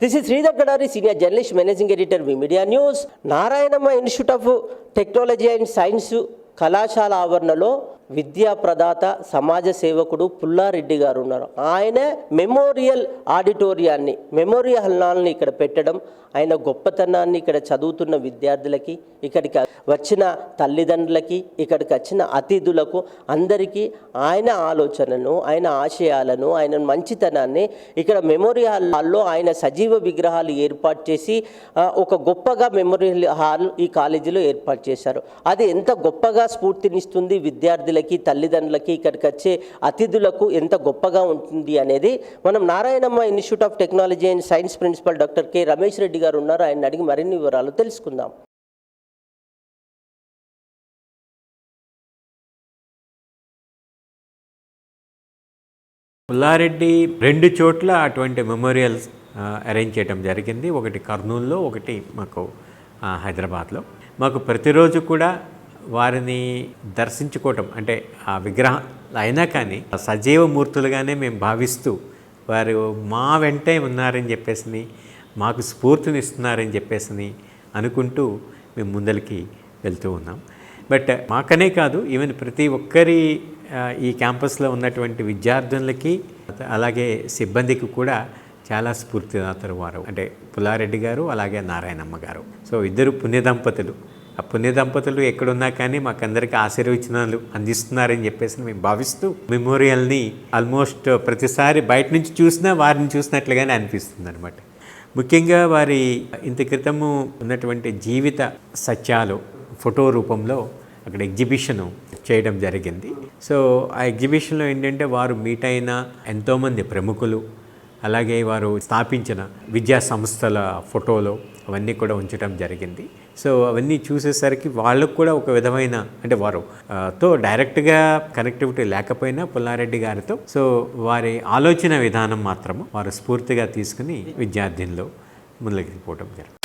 This is Sridhar Gadari senior journalist managing editor V media news Narayanamma Institute of Technology and Science కళాశాల ఆవరణలో విద్యా ప్రదాత సమాజ సేవకుడు పుల్లారెడ్డి గారు ఉన్నారు. ఆయన మెమోరియల్ ఆడిటోరియాన్ని మెమోరియల్ హాల్ని ఇక్కడ పెట్టడం ఆయన గొప్పతనాన్ని ఇక్కడ చదువుతున్న విద్యార్థులకి ఇక్కడికి వచ్చిన తల్లిదండ్రులకి ఇక్కడికి వచ్చిన అతిథులకు అందరికీ ఆయన ఆలోచనను ఆయన ఆశయాలను ఆయన మంచితనాన్ని ఇక్కడ మెమోరియల్ హాల్లో ఆయన సజీవ విగ్రహాలు ఏర్పాటు చేసి ఒక గొప్పగా మెమోరియల్ హాల్ ఈ కాలేజీలో ఏర్పాటు చేశారు. అది ఎంత గొప్పగా స్ఫూర్తినిస్తుంది విద్యార్థులకి తల్లిదండ్రులకి ఇక్కడికి వచ్చే అతిథులకు ఎంత గొప్పగా ఉంటుంది అనేది మనం Narayanamma Institute of Technology and Science principal doctor K Ramesh Reddy garu ఉన్నారు. ఆయన అడిగి మరిన్ని వివరాలు తెలుసుకుందాం. పుల్లారెడ్డి రెండు చోట్ల అటువంటి మెమోరియల్స్ అరేంజ్ చేయడం జరిగింది. ఒకటి కర్నూలులో ఒకటి మాకు హైదరాబాద్లో. మాకు ప్రతిరోజు కూడా వారిని దర్శించుకోవటం అంటే ఆ విగ్రహం అయినా కానీ సజీవ మూర్తులుగానే మేము భావిస్తూ వారు మా వెంటే ఉన్నారని చెప్పేసి మాకు స్ఫూర్తినిస్తున్నారని చెప్పేసి అనుకుంటూ మేము ముందరికి వెళ్తూ ఉన్నాం. బట్ మాకనే కాదు ఈవెన్ ప్రతి ఒక్కరి ఈ క్యాంపస్లో ఉన్నటువంటి విద్యార్థులకి అలాగే సిబ్బందికి కూడా చాలా స్ఫూర్తిదాతరు వారు. అంటే పుల్లారెడ్డి గారు అలాగే నారాయణమ్మ గారు. సో ఇద్దరు పుణ్య దంపతులు. ఆ పుణ్య దంపతులు ఎక్కడున్నా కానీ మాకందరికీ ఆశీర్వచనాలు అందిస్తున్నారని చెప్పేసి మేము భావిస్తూ మెమోరియల్ని ఆల్మోస్ట్ ప్రతిసారి బయట నుంచి చూసినా వారిని చూసినట్లుగానే అనిపిస్తుంది అనమాట ముఖ్యంగా వారి ఇంత క్రితము ఉన్నటువంటి జీవిత సత్యాలు ఫోటో రూపంలో అక్కడ ఎగ్జిబిషన్ చేయడం జరిగింది. సో ఆ ఎగ్జిబిషన్లో ఏంటంటే వారు మీట్ అయిన ఎంతోమంది ప్రముఖులు అలాగే వారు స్థాపించిన విద్యా సంస్థల ఫోటోలు అవన్నీ కూడా ఉంచడం జరిగింది. సో అవన్నీ చూసేసరికి వాళ్ళకు కూడా ఒక విధమైన అంటే వారు తో డైరెక్ట్గా కనెక్టివిటీ లేకపోయినా పుల్లారెడ్డి గారితో సో వారి ఆలోచన విధానం మాత్రము వారు స్ఫూర్తిగా తీసుకుని విద్యార్థినిలో ముందుకు పోవడం జరిగింది.